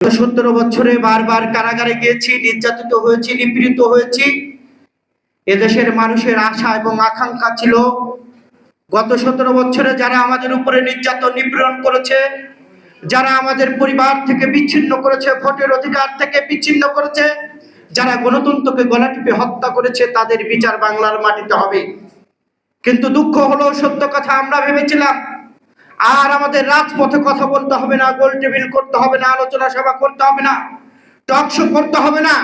সত্তর বছরে বারবার কারাগারে গিয়েছি, নির্যাতিত হয়েছি, নিপীড়িত হয়েছি। এদেশের মানুষের আশা এবং আকাঙ্ক্ষা ছিল, গত সতেরো বছরে যারা আমাদের উপরে নির্যাতন, নিপীড়ন করেছে, যারা আমাদের পরিবার থেকে বিচ্ছিন্ন করেছে, ভোটের অধিকার থেকে বিচ্ছিন্ন করেছে, যারা গণতন্ত্রকে গলা টিপে হত্যা করেছে, তাদের বিচার বাংলার মাটিতে হবে। কিন্তু দুঃখ হলো, সত্য কথা আমরা ভেবেছিলাম আর আমাদের রাজপথে কথা বলতে হবে না, গোল টেবিল করতে হবে না, আলোচনা সভা করতে হবে না টকশো করতে হবে না।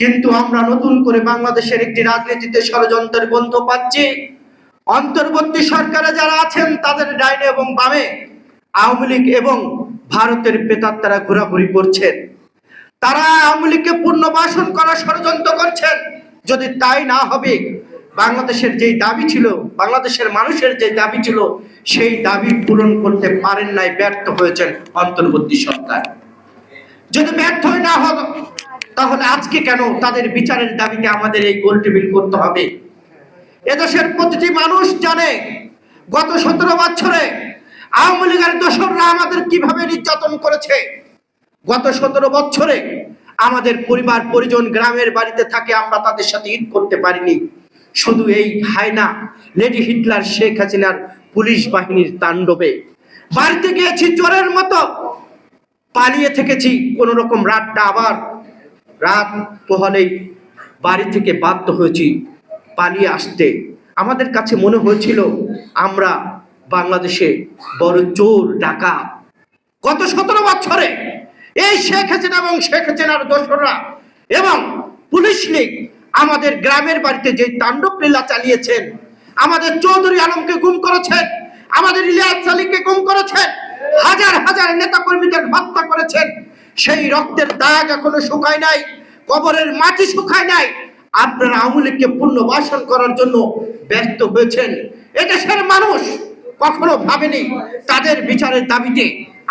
কিন্তু আমরা নতুন করে বাংলাদেশের একটি রাজনীতিতে ষড়যন্ত্রের গন্ধ পাচ্ছি। অন্তর্বর্তী সরকারে যারা আছেন, তাদের ডাইনে এবং বামে আওয়ামী লীগ এবং ভারতের প্রেতাত্মারা ঘোরাঘুরি করছেন। তারা আওয়ামী লীগকে পুনর্বাসন করার ষড়যন্ত্র করছেন। যদি তাই না হবে বাংলাদেশের যেই দাবি ছিল, বাংলাদেশের মানুষের যে দাবি ছিল, সেই দাবি পূরণ করতে পারেন নাই, ব্যর্থ হয়েছেন অন্তর্বর্তী সরকার। যদি ব্যর্থ না হতো, তাহলে আজকে কেন তাদের বিচারের দাবিতে আমাদের এই গোল টেবিল করতে হবে? এদেশের প্রতিটি মানুষ জানে, গত সতেরো বছরে আওয়ামী লীগের দোসররা আমাদের কীভাবে নির্যাতন করেছে? গত সতেরো বছরে আমাদের পরিবার, পরিজন গ্রামের বাড়িতে থাকে, আমরা তাদের সাথে ঈদ করতে পারিনি। শুধু এই হায়না লেডি হিটলার শেখ হাসিনার পুলিশ বাহিনীর তাণ্ডবে। বাড়িতে গিয়েছি চোরের মতো। পালিয়ে থেকেছি কোন রকম রাতটা আবার। রাত পোহালেই বাড়ি থেকে বাধ্য হয়েছি পালিয়ে আসতে। আমাদের কাছে মনে হয়েছিল, আমরা বাংলাদেশে বড় চোর, ডাকাত। গত সতেরো বছরে এই শেখ হাসিনা এবং শেখ হাসিনার দোসররা এবং পুলিশ লীগ আমাদের গ্রামের বাড়িতে যে তাণ্ডব লীলা চালিয়েছেন, আমাদের চৌধুরী আলমকে গুম করেছেন, আমাদের ইলিয়াস আলীকে গুম করেছেন, হাজার হাজার নেতা কর্মীদের হত্যা করেছেন, সেই রক্তের দাগ এখনও শুকায় নাই, কবরের মাটি শুকায় নাই। আপনারা আওয়ামী লীগকে পুনর্বাসন করার জন্য ব্যস্ত হয়েছেন। এদেশের মানুষ কখনো ভাবেনি তাদের বিচারের দাবিতে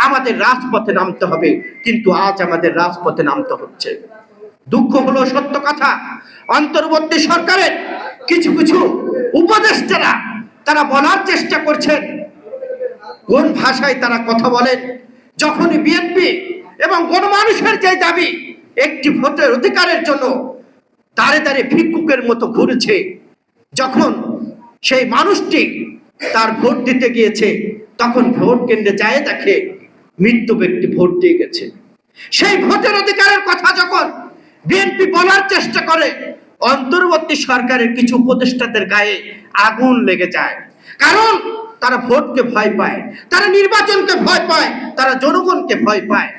আমাদের রাজপথে নামতে হবে, কিন্তু আজ আমাদের রাজপথে নামতে হচ্ছে। দুঃখ হলো সত্য কথা। অন্তর্বর্তী সরকারের কিছু কিছু উপদেষ্টারা তারা বলার চেষ্টা করছেন। কোন ভাষায় তারা কথা বলেন? যখনই বিএনপি এবং গণমানুষের যে দাবি, একটি ভোটের অধিকারের জন্য দাঁড়ে দাঁড়ে ভিক্ষুকের মতো ঘুরেছে, যখন সেই মানুষটি তার ভোট দিতে গিয়েছে, তখন ভোট কেন্দ্রে যায় দেখে মৃত্যু ব্যক্তি ভোট দিয়ে গেছে। সেই ভোটের অধিকারের কথা যখন বিএনপি বলার চেষ্টা করে, অন্তর্বর্তী সরকারের কিছু উপদেষ্টাদের গায়ে আগুন লেগে যায়। কারণ তারা ভোটকে ভয় পায়, তারা নির্বাচনকে ভয় পায়, তারা জনগণকে ভয় পায়।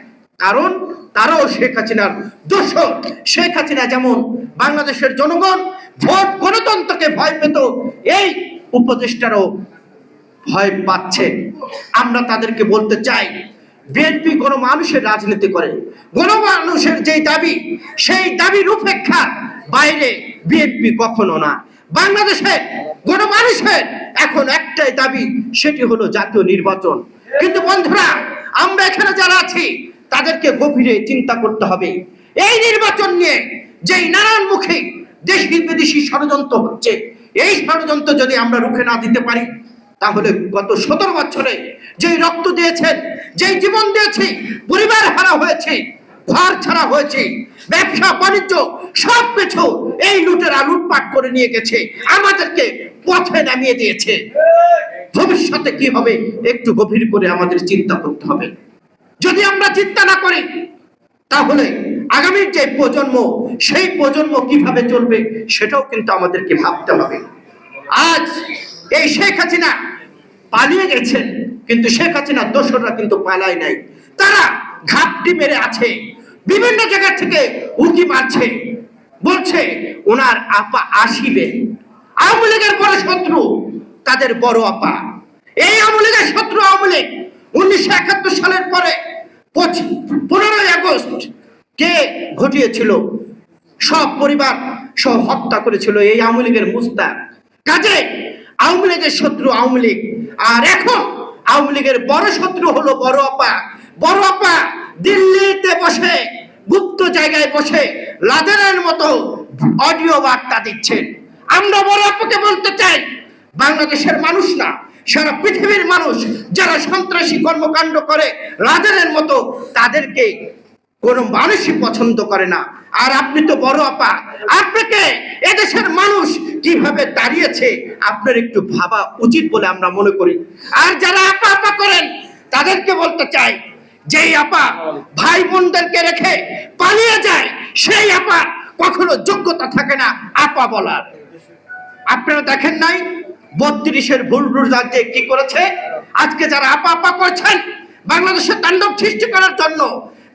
কারণ তারাও শেখ হাসিনার দোষর। শেখ হাসিনা যেমন বাংলাদেশের জনগণ ভোট গণতন্ত্রকে ভয় পেত, এই উপদেষ্টারও ভয় পাচ্ছে। আমরা তাদেরকে বলতে চাই বিএনপি কোনো মানুষের রাজনীতি করে। গণমানুষের যেই দাবি, সেই দাবির উপেক্ষা বাইরে বিএনপি কখনো না। বাংলাদেশে গণমানুষের এখন একটাই দাবি, সেটি হলো জাতীয় নির্বাচন। কিন্তু বন্ধুরা, আমরা এখানে যারা আছি, তাদেরকে গভীরে চিন্তা করতে হবে। এই নির্বাচন নিয়ে যেই নানান মুখে দেশ বিদেশি ষড়যন্ত্র হচ্ছে, এই ষড়যন্ত্র যদি আমরা রুখে না দিতে পারি তাহলে গত সতেরো বছরে যেই রক্ত দিয়েছেন, যেই জীবন দিয়েছি, পরিবার হারা হয়েছে, ঘর ছাড়া হয়েছে, ব্যবসা, বাণিজ্য সব কিছু এই লুটেরা লুটপাট করে নিয়ে গেছে, আমাদেরকে পথে নামিয়ে দিয়েছে। ভবিষ্যতে কি হবে, একটু গভীর করে আমাদের চিন্তা করতে হবে। যদি আমরা চিন্তা না করি, তাহলে আগামীর যে প্রজন্ম, সেই প্রজন্ম কীভাবে চলবে, সেটাও কিন্তু আমাদেরকে ভাবতে হবে। আজ এই শেখ হাসিনা পালিয়ে গেছেন কিন্তু শেখ হাসিনার দোসররা কিন্তু পালায় নাই। তারা ঘাপটি মেরে আছে, বিভিন্ন জায়গা থেকে উকি মারছে। বলছে, ওনার আপা আসিবে আওয়ামী লীগের বড় শত্রু, তাদের বড় আপা। এই আওয়ামী লীগের শত্রু আওয়ামী লীগ উনিশশো একাত্তর সালের পরে পনেরোই আগস্ট কে ঘটিয়েছিল? সব পরিবার সব হত্যা করেছিল এই আওয়ামী লীগের মুস্তাক। কাজে আওয়ামী লীগের শত্রু আওয়ামী লীগ। আর এখন আওয়ামী লীগের বড় শত্রু হলো বড় আপা। বড় আপা দিল্লিতে বসে, গুপ্ত জায়গায় বসে লাদেনের মতো অডিও বার্তা দিচ্ছেন। আমরা বড় আপাকে বলতে চাই, বাংলাদেশের মানুষ না, সারা পৃথিবীর মানুষ যারা সন্ত্রাসী কর্মকাণ্ড করে লাদেনের মতো তাদেরকে কোনো মানুষই পছন্দ করে না। আর আপনি তো বড় আপা। আপনাকে এদেশের মানুষ কীভাবে দাঁড়িয়েছে, আপনার একটু ভাবা উচিত বলে আমরা মনে করি। আর যারা আপা আপা করেন, তাদেরকে বলতে চাই, যেই আপা ভাই বোনদেরকে রেখে পালিয়ে যায়, সেই আপা কখনো যোগ্যতা থাকে না আপা বলার। আপনারা দেখেন নাই, বত্রিশের ভুল ভুল রাজ্যে কি করেছে? আজকে যারা আপা আপা করছেন বাংলাদেশের তাণ্ডব সৃষ্টি করার জন্য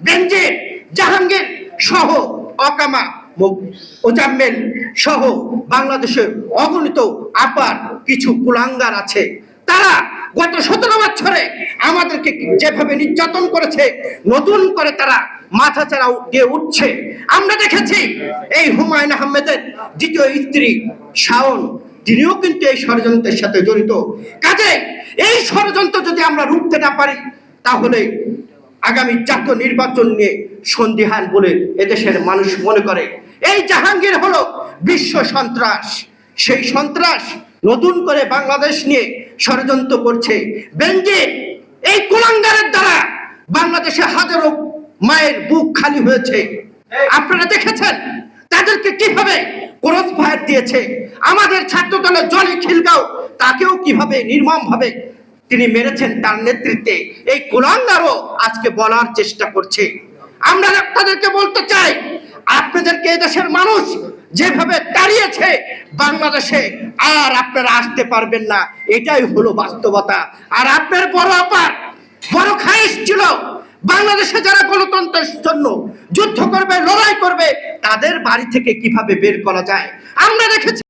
বেঞ্জির, জাহাঙ্গীর সহ অকামা মো- ওজাম্মেল সহ বাংলাদেশের অগণিত আপার কিছু কুলাঙ্গার আছে। তারা গত সতেরো বছরে আমাদেরকে যেভাবে নির্যাতন করেছে, নতুন করে তারা মাথা চারা দিয়ে উঠছে। আমরা দেখেছি এই হুমায়ুন আহমেদের দ্বিতীয় স্ত্রী শাওন, তিনিও কিন্তু এই ষড়যন্ত্রের সাথে জড়িত। কাজে এই ষড়যন্ত্র যদি আমরা রুখতে না পারি, তাহলে আগামী জাতীয় নির্বাচন নিয়ে সন্দিহান বলে এদেশের মানুষ মনে করে। এই জাহাঙ্গীর হলো বিশ্ব সন্ত্রাস। সেই সন্ত্রাস নতুন করে বাংলাদেশ নিয়ে ষড়যন্ত্র করছে। বেঞ্জির এই কুলাঙ্গারের দ্বারা বাংলাদেশে হাজারো মায়ের বুক খালি হয়েছে। আপনারা দেখেছেন? তাদেরকে কীভাবে ক্রস ফায়ার দিয়েছে? আমাদের ছাত্র দলের জনি খিলগাঁও, তাকেও কীভাবে নির্মম ভাবে তিনি মেরেছেন তার নেতৃত্বে। এই কুলাঙ্গারও আজকে বলার চেষ্টা করছে। আমরা আপনাদেরকে বলতে চাই, আপনাদেরকে দেশের মানুষ যেভাবে দাঁড়িয়েছে বাংলাদেশে আর আপনারা আসতে পারবেন না। এটাই হলো বাস্তবতা। আর আপনার বড় অপার বড় খাইশ ছিল, বাংলাদেশে যারা গণতন্ত্রের জন্য যুদ্ধ করবে, লড়াই করবে, তাদের বাড়ি থেকে কীভাবে বের করা যায়? আমরা দেখেছি